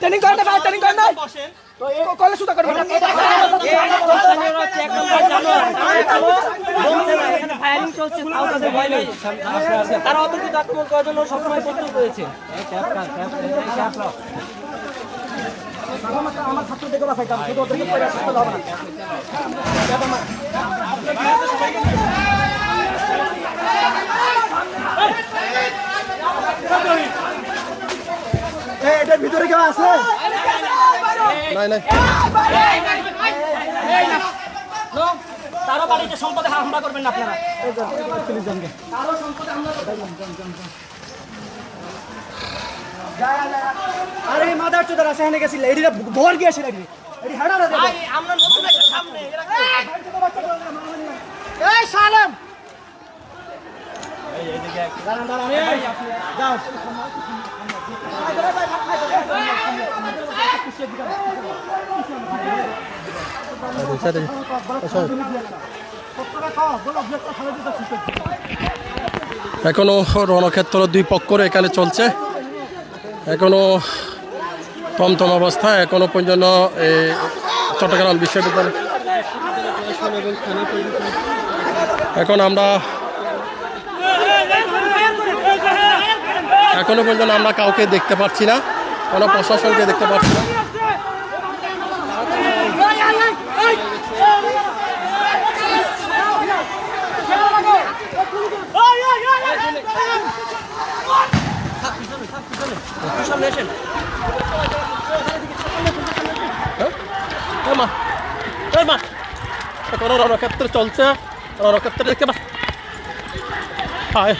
Training করেন না ভাই ট্রেনিং করেন না কলে সুতা করবেন ফায়ারিং চলছে তাও তাদের ভয় নেই তারা অতর্কিত আক্রমণ করার জন্য সবসময় প্রস্তুত রয়েছে আমার শুধু ওদেরকে হবে না এটার ভিতরে কেউ আছে? নাই নাই। তারা বাড়িতে সম্পদে হামলা করবেন না আপনারা। আরে মাদার চোদার আছে এখানে গেছিল। এদিকে ভর গিয়েছিল এদিকে। এটি হাড়া আমরা নতুন একটা সামনে এই সালাম দাঁড়ান দাঁড়ান এই যাও এখনও রণক্ষেত্র দুই পক্ষর এখানে চলছে। এখনও টমটম অবস্থা, এখনও পর্যন্ত এই চট্টগ্রাম বিশ্ববিদ্যালয়। এখন আমরা এখনও পর্যন্ত আমরা কাউকে দেখতে পাচ্ছি না, কোনো প্রশাসনকে দেখতে পাচ্ছি না। রণক্ষেত্র চলছে? রণক্ষেত্র দেখতে পা হায়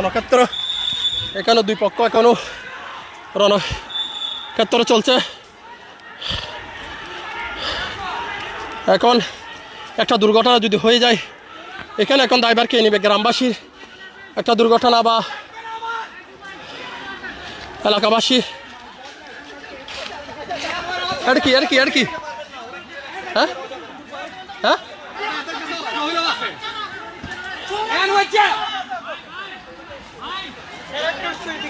রণক্ষেত্র। এখানে দুই পক্ষ এখনও রণক্ষেত্র চলছে। এখন একটা দুর্ঘটনা যদি হয়ে যায়, এখানে এখন ড্রাইভার কে নেবে? গ্রামবাসীর একটা দুর্ঘটনা বা এলাকাবাসী। আর কি আর কি আর কি? হ্যাঁ? হ্যাঁ?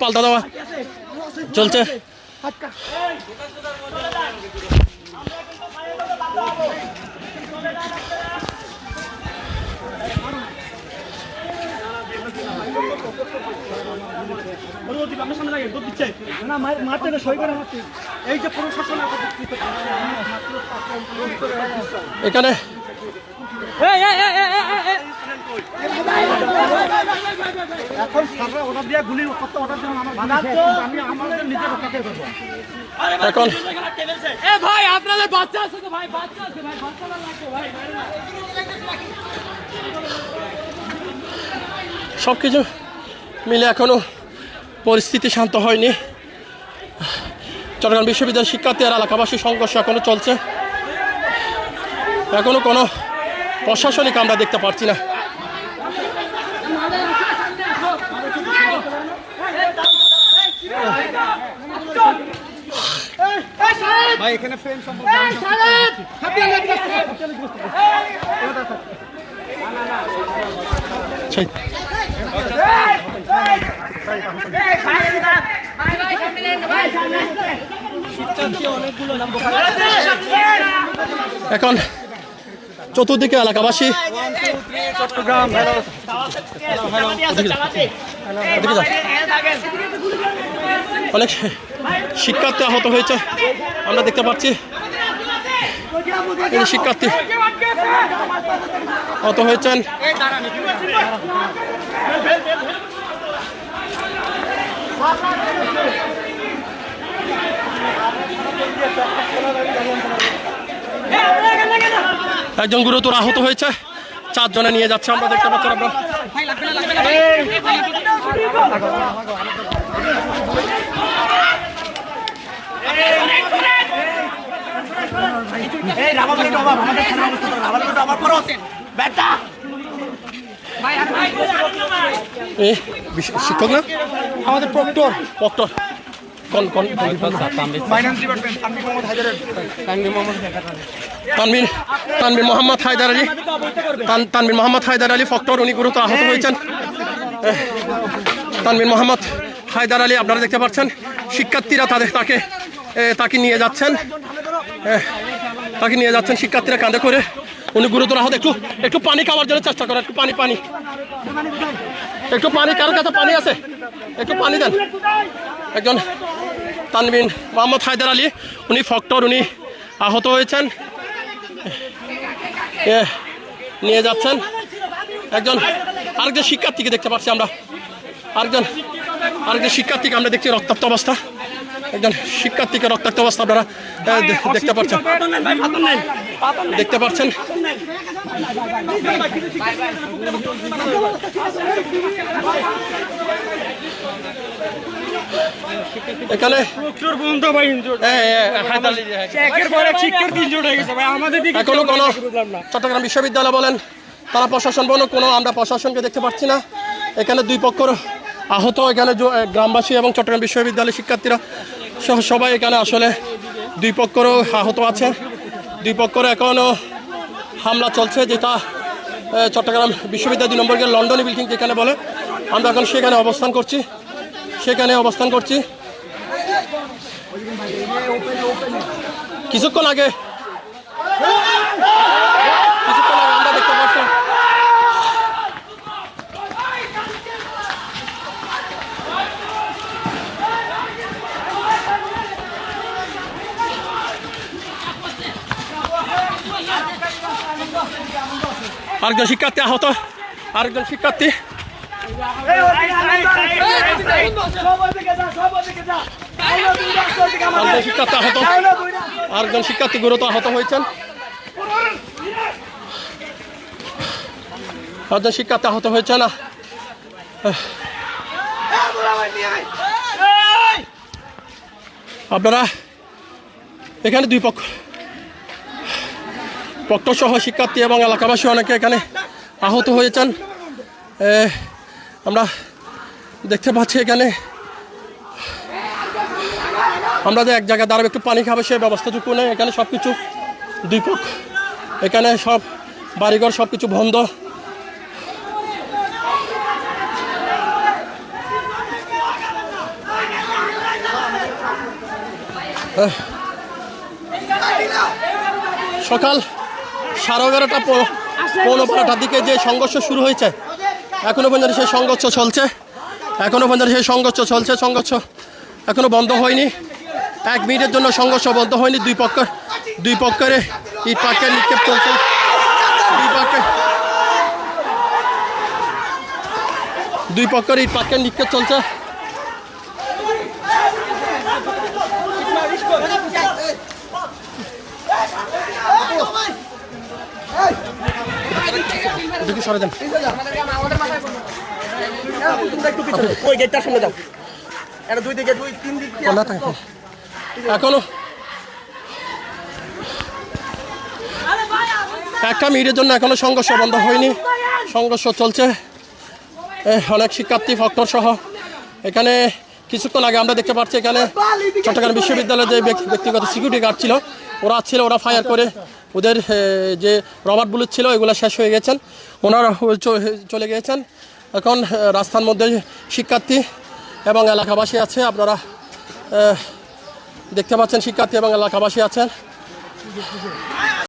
পাল্টা দেওয়া চলছে। এখানে। এখন সারা অর্ডার দিয়ে গুলি অর্ডার দিলাম আমার আমি আমাদের নিজের রক্ষাতে করব। এখন এ ভাই আপনাদের বাচ্চা আছে তো ভাই বাচ্চা আছে ভাই বাচ্চা লাগবে ভাই সব কিছু মিলে এখনও পরিস্থিতি শান্ত হয়নি। চট্টগ্রাম বিশ্ববিদ্যালয়ের শিক্ষার্থী আর এলাকাবাসী সংঘর্ষ এখনও চলছে। এখনও কোনো প্রশাসনিক আমরা দেখতে পাচ্ছি না। ভাই এখানে ফ্রেন্ড সম্পর্ক এখন চতুর্দিকে এলাকাবাসী। অনেক শিক্ষার্থী আহত হয়েছে আমরা দেখতে পাচ্ছি শিক্ষার্থী আহত হয়েছেন একজন গুরুতর আহত হয়েছে। চারজনে নিয়ে যাচ্ছে আমরা দেখতে পাচ্ছি আমরা। শিক্ষক না? আমাদের প্রক্টর। প্রক্টর। কোন মোহাম্মদ তানবির তানবির মোহাম্মদ হায়দার আলী। তান- তানবির মোহাম্মদ হায়দার আলী ফক্টর উনি গুরুতর আহত হয়েছেন। তানবির মোহাম্মদ হায়দার আলী আপনারা দেখতে পাচ্ছেন শিক্ষার্থীরা তাদের তাকে তাকে নিয়ে যাচ্ছেন। তাকে নিয়ে যাচ্ছেন শিক্ষার্থীরা কাঁধে করে। উনি গুরুতর আহত একটু একটু পানি খাওয়ার জন্য চেষ্টা করেন একটু পানি পানি। একটু পানি কারোর কাছে পানি আছে? একটু পানি দেন। একজন তানবিন মোহাম্মদ হায়দার আলী, উনি ফক্টর, উনি আহত হয়েছেন। নিয়ে যাচ্ছেন। একজন আরেকজন শিক্ষার্থীকে দেখতে পাচ্ছি আমরা। আরেকজন আরেকজন শিক্ষার্থীকে আমরা দেখছি, রক্তাক্ত অবস্থা। একজন শিক্ষার্থীকে রক্তাক্ত অবস্থা আপনারা দেখতে পাচ্ছেন। দেখতে পাচ্ছেন। এখানে হায়দার আলী, এখনও কোনো চট্টগ্রাম বিশ্ববিদ্যালয় বলেন তারা প্রশাসন বলেন কোনো আমরা প্রশাসনকে দেখতে পাচ্ছি না। এখানে দুই পক্ষর আহত এখানে গ্রামবাসী এবং চট্টগ্রাম বিশ্ববিদ্যালয়ের শিক্ষার্থীরা সহ সবাই এখানে আসলে দুই পক্ষরও আহত আছে। দুই পক্ষর এখনও হামলা চলছে যেটা চট্টগ্রাম বিশ্ববিদ্যালয় দুই নম্বর লন্ডন বিল্ডিং যেখানে বলে। আমরা এখন সেখানে অবস্থান করছি। সেখানে অবস্থান করছি। কিছুক্ষণ আগে আরেকজন শিক্ষার্থী আহত আরেকজন শিক্ষার্থী। আরেকজন শিক্ষার্থী আহত। আরেকজন শিক্ষার্থী গুরুতর আহত হয়েছেন। আরেকজন শিক্ষার্থী আহত হয়েছে না। আপনারা এখানে দুই পক্ষ। পক্ষ সহ শিক্ষার্থী এবং এলাকাবাসী অনেকে এখানে আহত হয়েছেন। আমরা দেখতে পাচ্ছি এখানে। আমরা যে এক জায়গায় দাঁড়াবো, একটু পানি খাব, সেই ব্যবস্থাটুকু নেই। এখানে সব কিছু দুই পক্ষ। এখানে সব বাড়িঘর সব কিছু বন্ধ। সকাল সাড়ে এগারোটা পো- পৌনে বারোটার দিকে যে সংঘর্ষ শুরু হয়েছে এখনও পর্যন্ত সেই সংঘর্ষ চলছে এখনও পর্যন্ত সেই সংঘর্ষ চলছে সংঘর্ষ এখনও বন্ধ হয়নি এক মিনিটের জন্য সংঘর্ষ বন্ধ হয়নি দুই পক্ষ দুই পক্ষের ইট পাকের নিক্ষেপ চলছে দুই পক্ষে দুই পক্ষের ইট পাকের নিক্ষেপ চলছে এখনও একটা মিনিটের জন্য এখনও সংঘর্ষ বন্ধ হয়নি। সংঘর্ষ চলছে। অনেক শিক্ষার্থী ফক্টর সহ। এখানে কিছুক্ষণ আগে আমরা দেখতে পাচ্ছি এখানে চট্টগ্রাম বিশ্ববিদ্যালয়ের যে ব্যক্তি- ব্যক্তিগত সিকিউরিটি গার্ড ছিল, ওরা ছিল, ওরা ফায়ার করে। ওদের যে রবার্ট বুলেট ছিল, এগুলো শেষ হয়ে গেছেন। ওনারা চলে গিয়েছেন। এখন রাস্তার মধ্যে শিক্ষার্থী এবং এলাকাবাসী আছে। আপনারা দেখতে পাচ্ছেন শিক্ষার্থী এবং এলাকাবাসী আছেন।